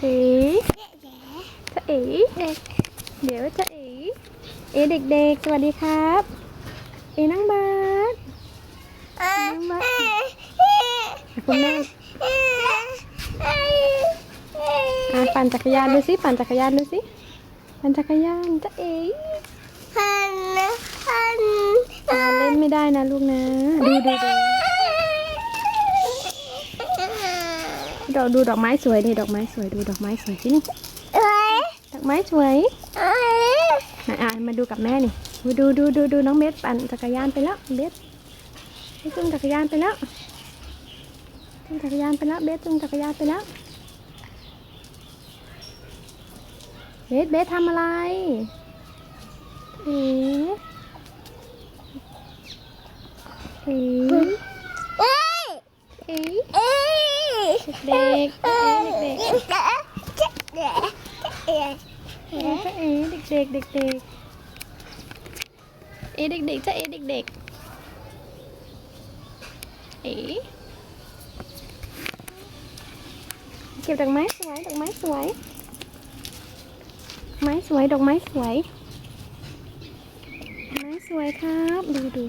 เอ๋จะเอ๋เดี๋ยวจะเอ๋เอ๋เด็กๆ สวัสดีครับ เอ๋นั่งบาสนั่งบาสคุณแม่อะปั่นจักรยานดูสิ ปั่นจักรยานดูสิ ปั่นจักรยานจะเอ๋อ่าเล่นไม่ได้นะลูกนะ ดูดูดู ดอกดูดอกไม้สวยดิดอกไม้สวยดูดอกไม้สวยสินี่ดอกไม้สวยไหนอะมาดูกับแม่นี่ดูดูดูดูดูน้องเบสปั่นจักรยานไปแล้วเบสให้จุงจักรยานไปแล้วจุงจักรยานไปแล้วเบสจุงจักรยานไปแล้วเบสเบสทำอะไรเอ๋เอ๋เอ๋ เด็กๆเอ๋เด็กๆเอ๋จะเอ๋เด็กๆเด็กๆเอ๋เด็กๆจะเอ๋เด็กๆเอ๋เก็บดอกไม้สวยดอกไม้สวยไม้สวยดอกไม้สวยดอกไม้สวยครับ ดูดู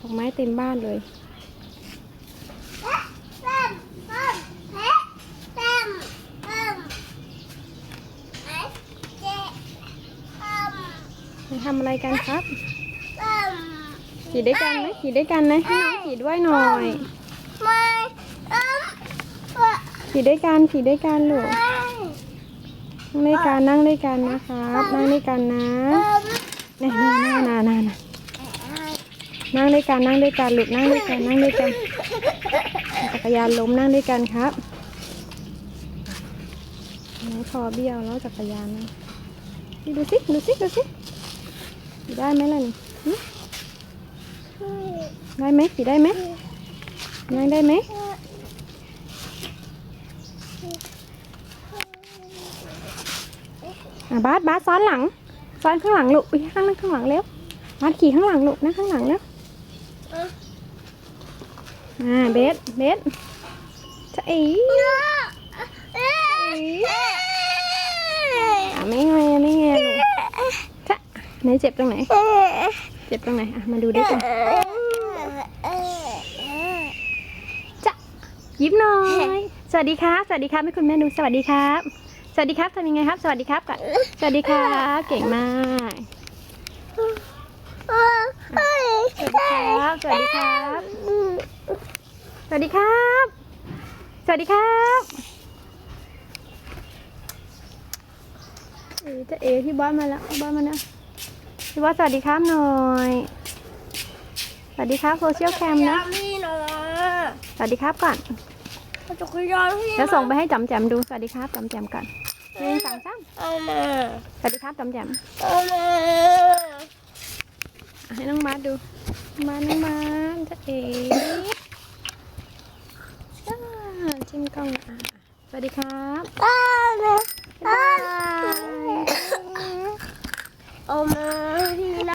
ดอกไม้เต็มบ้านเลย ทำอะไรกันครับ ขี่ด้วยกันไหมขี่ด้วยกันนะให้น้องขี่ด้วยหน่อยขี่ด้วยกันขี่ด้วยกันลูกนั่งด้วยกันนั่งด้วยกันนะครับนั่งด้วยกันนะนี่นี่น่าน่าน่าน่านั่งด้วยกันนั่งด้วยกันลูกนั่งด้วยกันนั่งด้วยกันจักรยานล้มนั่งด้วยกันครับน้องคอเบี้ยวแล้วจักรยานนะนี่ดูสิดูสิดูสิ ได้ไหมล่ะนี่ได้ไหมขี่ได้ไหมนั่งได้ไหมบาสบาสซ้อนหลัง ซ้อนข้างหลังลูกอุ้ยข้างนั่งข้างหลังเร็วบาสขี่ข้างหลังลูกนั่งข้างหลังแล้วอ่าเบสเบสจะอีอะไม่ไงไม่ไงลูกจะ ไหนเจ็บตรงไหน เจ็บตรงไหนอะมาดูด้วยกันจะยิ้มหน่อย สวัสดีครับ สวัสดีครับให้คุณแม่ดูสวัสดีครับ สวัสดีครับทำยังไงครับ สวัสดีครับก่อนสวัสดีครับเก่งมากสวัสดีครับ สวัสดีครับ สวัสดีครับ สวัสดีครับเอ๋จะเอ๋พี่บอสมาแล้วพี่บอสมาแล้ว พี่บอสสวัสดีครับหน่อย สวัสดีครับโซเชียลแคมนะ พี่หน่อยสวัสดีครับก่อนจักรยานพี่แล้วส่งไปให้จำแจมดู สวัสดีครับจำแจมก่อนหนึ่งสองสามเอามาสวัสดีครับจำแจมเอามาอะให้น้องมาดูมาน้องมาจะเอ๋อ่าจิ้มกล้องอะสวัสดีครับเอามาบ๊ายบายเอามาพี่